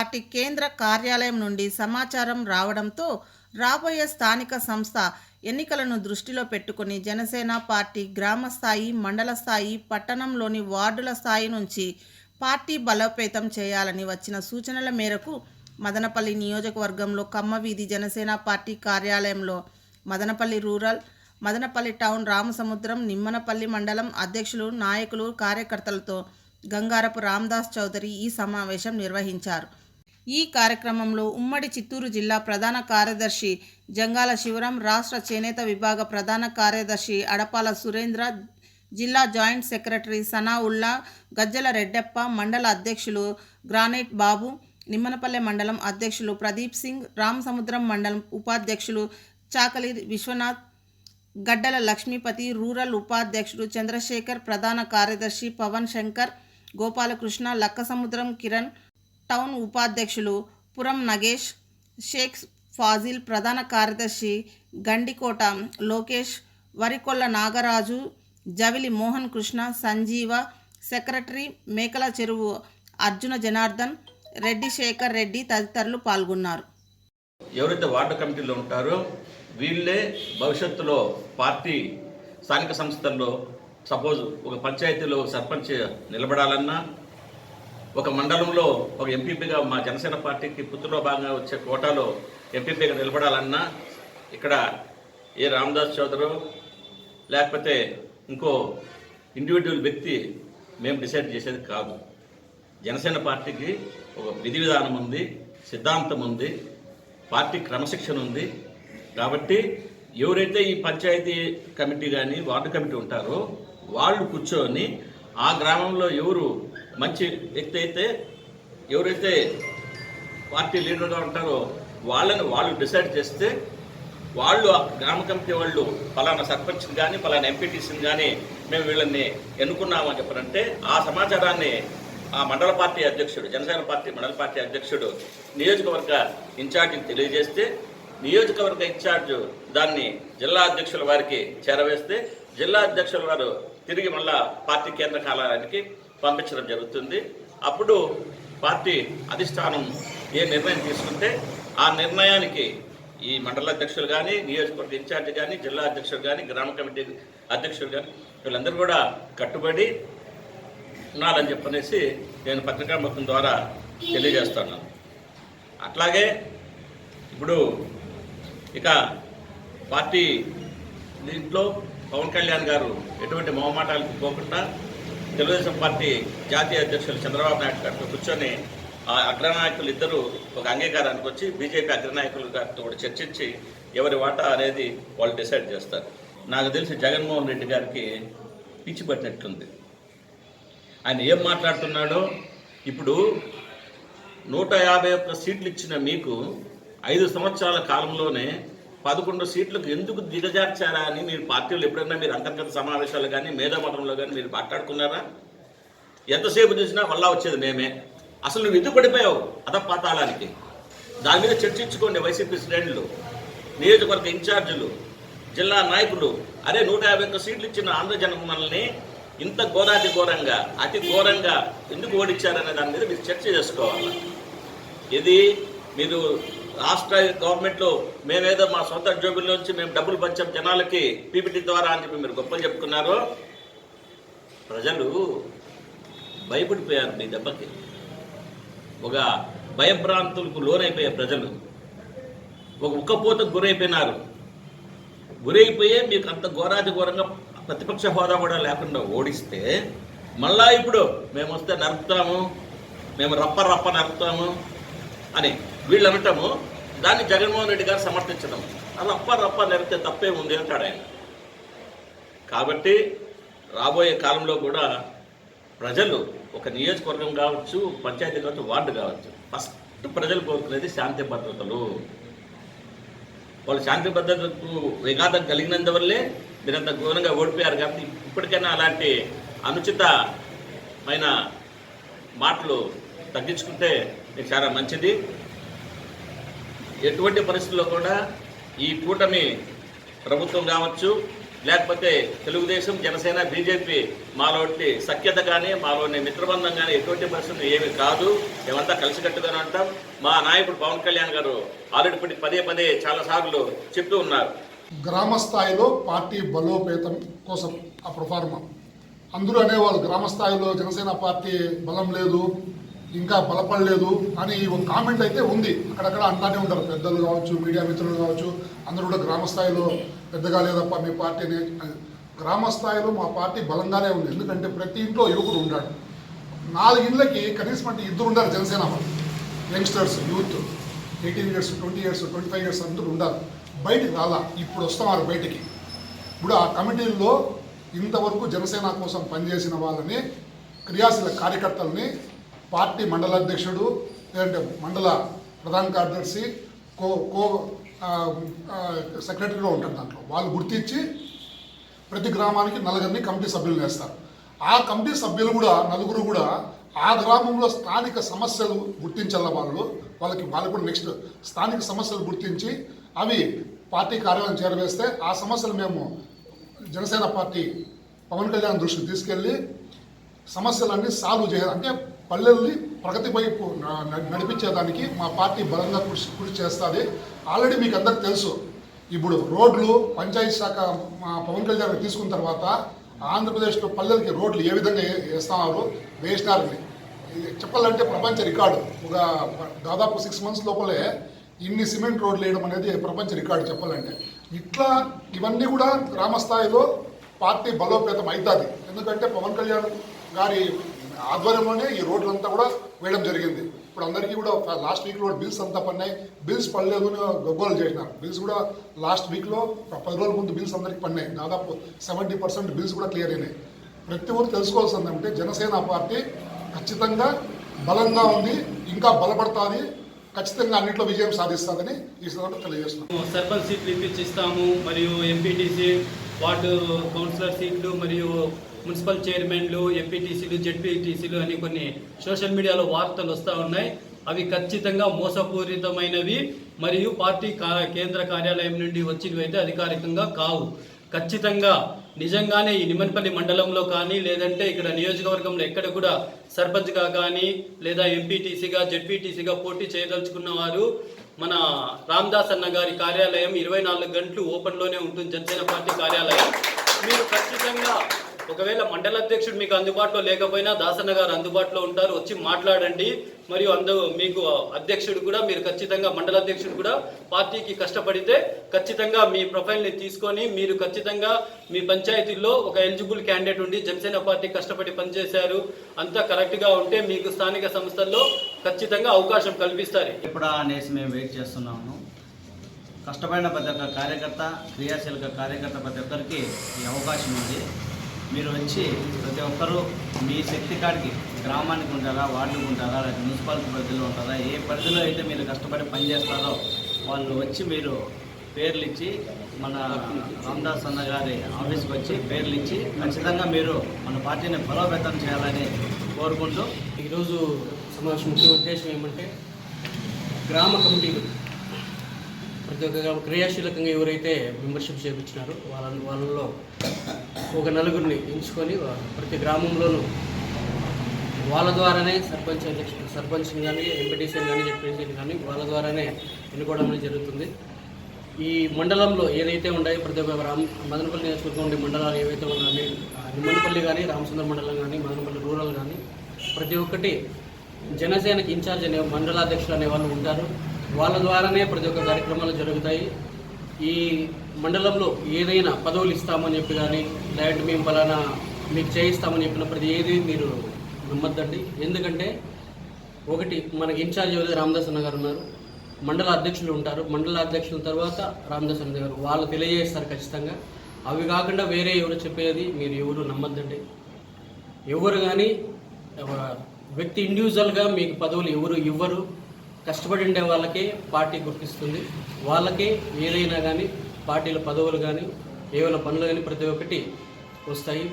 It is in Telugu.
పార్టీ కేంద్ర కార్యాలయం నుండి సమాచారం రావడంతో రాబోయే స్థానిక సంస్థ ఎన్నికలను దృష్టిలో పెట్టుకుని జనసేన పార్టీ గ్రామ స్థాయి మండల స్థాయి పట్టణంలోని వార్డుల స్థాయి నుంచి పార్టీ బలోపేతం చేయాలని వచ్చిన సూచనల మేరకు మదనపల్లి నియోజకవర్గంలో కమ్మవీధి జనసేన పార్టీ కార్యాలయంలో మదనపల్లి రూరల్ మదనపల్లి టౌన్ రామసముద్రం నిమ్మనపల్లి మండలం అధ్యక్షులు నాయకులు కార్యకర్తలతో గంగారపు రామ్దాస్ చౌదరి ఈ సమావేశం నిర్వహించారు. ఈ కార్యక్రమంలో ఉమ్మడి చిత్తూరు జిల్లా ప్రధాన కార్యదర్శి జంగాల శివరాం రాష్ట్ర చేనేత విభాగ ప్రధాన కార్యదర్శి అడపాల సురేంద్ర జిల్లా జాయింట్ సెక్రటరీ సనావుల్లా గజ్జల రెడ్డప్ప మండల అధ్యక్షులు గ్రానైట్ బాబు నిమ్మనపల్లె మండలం అధ్యక్షులు ప్రదీప్ సింగ్ రామసముద్రం మండలం ఉపాధ్యక్షులు చాకలి విశ్వనాథ్ గడ్డల లక్ష్మీపతి రూరల్ ఉపాధ్యక్షుడు చంద్రశేఖర్ ప్రధాన కార్యదర్శి పవన్ శంకర్ గోపాలకృష్ణ లక్కసముద్రం కిరణ్ టౌన్ ఉపాధ్యక్షులు పురం నగేష్ షేక్ ఫాజిల్ ప్రధాన కార్యదర్శి గండికోట లోకేష్ వరికొల్ల నాగరాజు జవిలి మోహన్ కృష్ణ సంజీవ సెక్రటరీ మేకల చెరువు అర్జున జనార్దన్ రెడ్డి శేఖర్ రెడ్డి తదితరులు పాల్గొన్నారు. ఎవరైతే వార్డు కమిటీలో ఉంటారో వీళ్ళే భవిష్యత్తులో పార్టీ స్థానిక సంస్థల్లో సపోజ్ ఒక పంచాయతీలో సర్పంచ్ నిలబడాలన్నా ఒక మండలంలో ఒక ఎంపీపీగా మా జనసేన పార్టీకి పుత్రులో భాగంగా వచ్చే కోటాలో ఎంపీపీగా నిలబడాలన్నా ఇక్కడ ఏ రామదాస్ చౌదరు లేకపోతే ఇంకో ఇండివిజువల్ వ్యక్తి మేము డిసైడ్ చేసేది కాదు. జనసేన పార్టీకి ఒక విధి విధానం ఉంది సిద్ధాంతం ఉంది పార్టీ క్రమశిక్షణ ఉంది. కాబట్టి ఎవరైతే ఈ పంచాయతీ కమిటీ కానీ వార్డు కమిటీ ఉంటారో వాళ్ళు కూర్చొని ఆ గ్రామంలో ఎవరు మంచి వ్యక్తి అయితే ఎవరైతే పార్టీ లీడర్గా ఉంటారో వాళ్ళని వాళ్ళు డిసైడ్ చేస్తే వాళ్ళు ఆ గ్రామ కమిటీ వాళ్ళు పలానా సర్పంచ్ని కానీ ఫలానా ఎంపీటీసీని కానీ మేము వీళ్ళని ఎన్నుకున్నామని చెప్పారంటే ఆ సమాచారాన్ని ఆ మండల పార్టీ అధ్యక్షుడు జనసేన పార్టీ మండల పార్టీ అధ్యక్షుడు నియోజకవర్గ ఇన్ఛార్జికి తెలియజేస్తే నియోజకవర్గ ఇన్ఛార్జ్ దాన్ని జిల్లా అధ్యక్షుల వారికి చేరవేస్తే జిల్లా అధ్యక్షుల వారు తిరిగి మళ్ళా పార్టీ కేంద్ర కార్యాలయానికి పంపించడం జరుగుతుంది. అప్పుడు పార్టీ అధిష్టానం ఏ నిర్ణయం తీసుకుంటే ఆ నిర్ణయానికి ఈ మండల అధ్యక్షులు కానీ నియోజకవర్గ ఇన్ఛార్జ్ కానీ జిల్లా అధ్యక్షులు కానీ గ్రామ కమిటీ అధ్యక్షులు కానీ వీళ్ళందరూ కూడా కట్టుబడి ఉన్నారని చెప్పనేసి నేను పత్రికా మొత్తం ద్వారా తెలియజేస్తున్నాను అట్లాగే ఇప్పుడు ఇక పార్టీ దీంట్లో పవన్ కళ్యాణ్ గారు ఎటువంటి మొహమాటాలకు పోకుండా తెలుగుదేశం పార్టీ జాతీయ అధ్యక్షులు చంద్రబాబు నాయుడు గారితో కూర్చొని ఆ అగ్రనాయకులు ఇద్దరు ఒక అంగీకారానికి వచ్చి బీజేపీ అగ్రనాయకులు గారితో కూడా చర్చించి ఎవరి వాటా అనేది వాళ్ళు డిసైడ్ చేస్తారు. నాకు తెలిసి జగన్మోహన్ రెడ్డి గారికి పిచ్చి పట్టినట్లుంది ఆయన ఏం మాట్లాడుతున్నాడో ఇప్పుడు నూట యాభై ఒక్క సీట్లు ఇచ్చిన మీకు ఐదు సంవత్సరాల కాలంలోనే పదకొండు సీట్లకు ఎందుకు దిగజార్చారా అని మీరు పార్టీలు ఎప్పుడైనా మీరు అంతర్గత సమావేశాలు కానీ మేధామఠంలో కానీ మీరు మాట్లాడుకున్నారా? ఎంతసేపు చూసినా వల్ల వచ్చేది మేమే. అసలు నువ్వు ఎందుకు పడిపోయావు అధపాతాళానికి? దాని మీద చర్చించుకోండి వైసీపీ శ్రేణులు నియోజకవర్గ ఇన్ఛార్జీలు జిల్లా నాయకులు. అరే నూట యాభై ఒక్క సీట్లు ఇచ్చిన ఆంధ్రజనం మనల్ని ఇంత ఘోరాతి ఘోరంగా అతి ఘోరంగా ఎందుకు ఓడించారనే దాని మీద మీరు చర్చ చేసుకోవాలి. ఇది మీరు రాష్ట్ర గవర్నమెంట్లో మేమేదో మా సొంత జోబుల్లోంచి మేము డబ్బులు పంచాం జనాలకి పీపీటీ ద్వారా అని చెప్పి మీరు గొప్పలు చెప్పుకున్నారు ప్రజలు భయపడిపోయారు మీ దెబ్బకి. ఒక భయభ్రాంతులకు లోనైపోయే ప్రజలు. ఒక ఉక్కపోతకు గురైపోయినారు. గురైపోయే మీకు అంత ఘోరాది ఘోరంగా ప్రతిపక్ష హోదా కూడా లేకుండా ఓడిస్తే మళ్ళా ఇప్పుడు మేము వస్తే నరుపుతాము మేము రప్ప రప్ప నరుపుతాము అని వీళ్ళు అనటము దాన్ని జగన్మోహన్ రెడ్డి గారు సమర్థించడం అలా రప్ప రప్ప నెరితే తప్పే ఉంది అంటాడు ఆయన. కాబట్టి రాబోయే కాలంలో కూడా ప్రజలు ఒక నియోజకవర్గం కావచ్చు పంచాయతీ కావచ్చు వార్డు కావచ్చు ఫస్ట్ ప్రజలు కోరుకునేది శాంతి భద్రతలు. వాళ్ళు శాంతి భద్రతకు విఘాతం కలిగినందువల్లే మీరంత ఘోరంగా ఓడిపోయారు కాబట్టి ఇప్పటికైనా అలాంటి అనుచితమైన మాటలు తగ్గించుకుంటే చాలా మంచిది. ఎటువంటి పరిస్థితుల్లో కూడా ఈ కూటమి ప్రభుత్వం కావచ్చు లేకపోతే తెలుగుదేశం జనసేన బీజేపీ మాలోటి సఖ్యత కానీ మాలోని మిత్రబంధం కానీ ఎటువంటి పరిస్థితులు ఏమి కాదు. మేమంతా కలిసికట్టుగానే ఉంటాం. మా నాయకుడు పవన్ కళ్యాణ్ గారు ఆల్రెడీ పదే పదే చాలా సార్లు చెప్తూ ఉన్నారు. గ్రామ స్థాయిలో పార్టీ బలోపేతం కోసం ఆ ప్రొఫార్మ. అందరూ అనేవాళ్ళు గ్రామ స్థాయిలో జనసేన పార్టీ బలం లేదు ఇంకా బలపడలేదు అని ఒక కామెంట్ అయితే ఉంది. అక్కడక్కడ అంటానే ఉంటారు. పెద్దలు కావచ్చు మీడియా మిత్రులు కావచ్చు అందరూ కూడా గ్రామ స్థాయిలో పెద్దగా లేదప్ప మీ పార్టీని గ్రామస్థాయిలో గ్రామ స్థాయిలో మా పార్టీ బలంగానే ఉంది. ఎందుకంటే ప్రతి ఇంట్లో యువకుడు ఉన్నాడు నాలుగు ఇళ్ళకి కనీసం అంటే ఇద్దరు ఉండాలి జనసేన వాళ్ళు. Youngsters youth eighteen years twenty years twenty five years అందరూ ఉండాలి. బయటికి రాలా. ఇప్పుడు వస్తున్నారు బయటికి. ఇప్పుడు ఆ కమిటీల్లో ఇంతవరకు జనసేన కోసం పనిచేసిన వాళ్ళని క్రియాశీల కార్యకర్తలని పార్టీ మండల అధ్యక్షుడు లేదంటే మండల ప్రధాన కార్యదర్శి కో కో సెక్రటరీలో ఉంటారు దాంట్లో. వాళ్ళు గుర్తించి ప్రతి గ్రామానికి నలుగురిని కమిటీ సభ్యులు వేస్తారు. ఆ కమిటీ సభ్యులు కూడా నలుగురు కూడా ఆ గ్రామంలో స్థానిక సమస్యలు గుర్తించాల వాళ్ళు. వాళ్ళకి వాళ్ళు కూడా నెక్స్ట్ స్థానిక సమస్యలు గుర్తించి అవి పార్టీ కార్యాలయం చేరవేస్తే ఆ సమస్యలు మేము జనసేన పార్టీ పవన్ కళ్యాణ్ దృష్టికి తీసుకెళ్ళి సమస్యలన్నీ సాల్వ్ చేయాలి. అంటే పల్లెల్ని ప్రగతి వైపు నడిపించేదానికి మా పార్టీ బలంగా కృషి కృషి చేస్తుంది. ఆల్రెడీ మీకు అందరికి తెలుసు. ఇప్పుడు రోడ్లు పంచాయతీ శాఖ మా పవన్ కళ్యాణ్ తీసుకున్న తర్వాత ఆంధ్రప్రదేశ్లో పల్లెలకి రోడ్లు ఏ విధంగా వే- వేస్తున్నారు వేసినారని. చెప్పాలంటే ప్రపంచ రికార్డు. ఒక దాదాపు సిక్స్ మంత్స్ లోపలే ఇన్ని సిమెంట్ రోడ్లు వేయడం అనేది ప్రపంచ రికార్డు చెప్పాలంటే. ఇట్లా ఇవన్నీ కూడా గ్రామ స్థాయిలో పార్టీ బలోపేతం అవుతుంది ఎందుకంటే పవన్ కళ్యాణ్ గారి ఆధ్వర్యంలోనే ఈ రోడ్లంతా కూడా వేయడం జరిగింది. ఇప్పుడు అందరికీ కూడా లాస్ట్ వీక్లో బిల్స్ అంతా పడినాయి. బిల్స్ పడలేదు అని గగ్గోలు చేసినారు. బిల్స్ కూడా లాస్ట్ వీక్లో పది రోజుల ముందు బిల్స్ అందరికీ పడినాయి. దాదాపు సెవెంటీ పర్సెంట్ బిల్స్ కూడా క్లియర్ అయినాయి. ప్రతి ఒక్కరు తెలుసుకోవాల్సింది అంటే జనసేన పార్టీ ఖచ్చితంగా బలంగా ఉంది ఇంకా బలపడుతుంది ఖచ్చితంగా అన్నింటిలో విజయం సాధిస్తుందని ఈ సందర్భంగా తెలియజేస్తున్నాం. సర్పంచ్ సీట్లు ఇప్పించిస్తాము మరియు ఎంపీటీసీ వార్డు కౌన్సిలర్ సీట్లు మరియు మున్సిపల్ చైర్మన్లు ఎంపీటీసీలు జెడ్పీటీసీలు అని కొన్ని సోషల్ మీడియాలో వార్తలు వస్తూ ఉన్నాయి. అవి ఖచ్చితంగా మోసపూరితమైనవి మరియు పార్టీ కా- కేంద్ర కార్యాలయం నుండి వచ్చినవి అయితే అధికారికంగా కావు. ఖచ్చితంగా నిజంగానే ఈ నిమ్మనపల్లి మండలంలో కానీ లేదంటే ఇక్కడ నియోజకవర్గంలో ఎక్కడ కూడా సర్పంచ్గా కానీ లేదా ఎంపీటీసీగా జెడ్పీటీసీగా పోటీ చేయదలుచుకున్న వారు మన రామ్దాస్ అన్న గారి కార్యాలయం ఇరవై నాలుగు గంటలు ఓపెన్లోనే ఉంటుంది. జనసేన పార్టీ కార్యాలయం. మీరు ఖచ్చితంగా ఒకవేళ మండల అధ్యక్షుడు మీకు అందుబాటులో లేకపోయినా దాసన్న గారు అందుబాటులో ఉంటారు వచ్చి మాట్లాడండి. మరియు అందరూ మీకు అధ్యక్షుడు కూడా మీరు ఖచ్చితంగా మండల అధ్యక్షుడు కూడా పార్టీకి కష్టపడితే ఖచ్చితంగా మీ ప్రొఫైల్ని తీసుకొని మీరు ఖచ్చితంగా మీ పంచాయతీల్లో ఒక ఎలిజిబుల్ క్యాండిడేట్ ఉండి జనసేన పార్టీ కష్టపడి పనిచేశారు అంతా కరెక్ట్గా ఉంటే మీకు స్థానిక సంస్థల్లో ఖచ్చితంగా అవకాశం కల్పిస్తారు. ఎప్పుడా అనేసి మేము వెయిట్ చేస్తున్నాము. కష్టపడిన ప్రతి ఒక్క కార్యకర్త క్రియాశీలక కార్యకర్త ప్రతి ఒక్కరికి ఈ అవకాశం ఉంది. మీరు వచ్చి ప్రతి ఒక్కరూ మీ శక్తి కాడికి గ్రామానికి ఉంటారా వార్డుకు ఉంటారా లేదా మున్సిపాలిటీ పరిధిలో ఉంటారా ఏ పరిధిలో అయితే మీరు కష్టపడి పనిచేస్తారో వాళ్ళు వచ్చి మీరు పేర్లు ఇచ్చి మన రామదాస్ అన్న గారి ఆఫీస్కి వచ్చి పేర్లు ఇచ్చి ఖచ్చితంగా మీరు మన పార్టీని బలోపేతం చేయాలని కోరుకుంటూ ఈరోజు సమావేశం ముఖ్య ఉద్దేశం ఏమంటే గ్రామ కమిటీలు. ప్రతి ఒక్క క్రియాశీలకంగా ఎవరైతే మెంబర్షిప్ చేపించినారో వాళ్ళ వాళ్ళలో ఒక నలుగురిని ఎంచుకొని ప్రతి గ్రామంలోనూ వాళ్ళ ద్వారానే సర్పంచ్ ఎలక్షన్ సర్పంచ్ని కానీ ఎంపీటీసీని కానీ జెడ్పీటీసీని కానీ వాళ్ళ ద్వారానే ఎన్నుకోవడం అనేది జరుగుతుంది. ఈ మండలంలో ఏదైతే ఉన్నాయో ప్రతి ఒక్క రామ్ మదనపల్లి నియోజకవర్గం ఉండే మండలాలు ఏవైతే ఉన్నాయో నిమ్మనపల్లి కానీ రామచంద్ర మండలం కానీ మదనపల్లి రూరల్ కానీ ప్రతి ఒక్కటి జనసేనకి ఇన్ఛార్జ్ అనే మండలాధ్యక్షులు అనే వాళ్ళు ఉంటారు. వాళ్ళ ద్వారానే ప్రతి ఒక్క కార్యక్రమాలు జరుగుతాయి. ఈ మండలంలో ఏదైనా పదవులు ఇస్తామని చెప్పి కానీ లేదంటే మేము ఫలానా మీకు చేయిస్తామని చెప్పిన ప్రతి ఏది మీరు నమ్మద్దండి. ఎందుకంటే ఒకటి మనకి ఇన్ఛార్జ్ ఎవరైతే రామదాస్ అన్న గారు ఉన్నారు మండల అధ్యక్షులు ఉంటారు. మండల అధ్యక్షుల తర్వాత రామదాస్ అన్న గారు వాళ్ళు తెలియజేస్తారు ఖచ్చితంగా. అవి కాకుండా వేరే ఎవరు చెప్పేది మీరు ఎవరు నమ్మద్దండి. ఎవరు కానీ వ్యక్తి ఇండివిజువల్గా మీకు పదవులు ఎవరు ఇవ్వరు. కష్టపడి ఉండే వాళ్ళకే పార్టీ గుర్తిస్తుంది. వాళ్ళకే ఏదైనా కానీ పార్టీల పదవులు కానీ ఏవైనా పనులు కానీ ప్రతి ఒక్కటి వస్తాయి.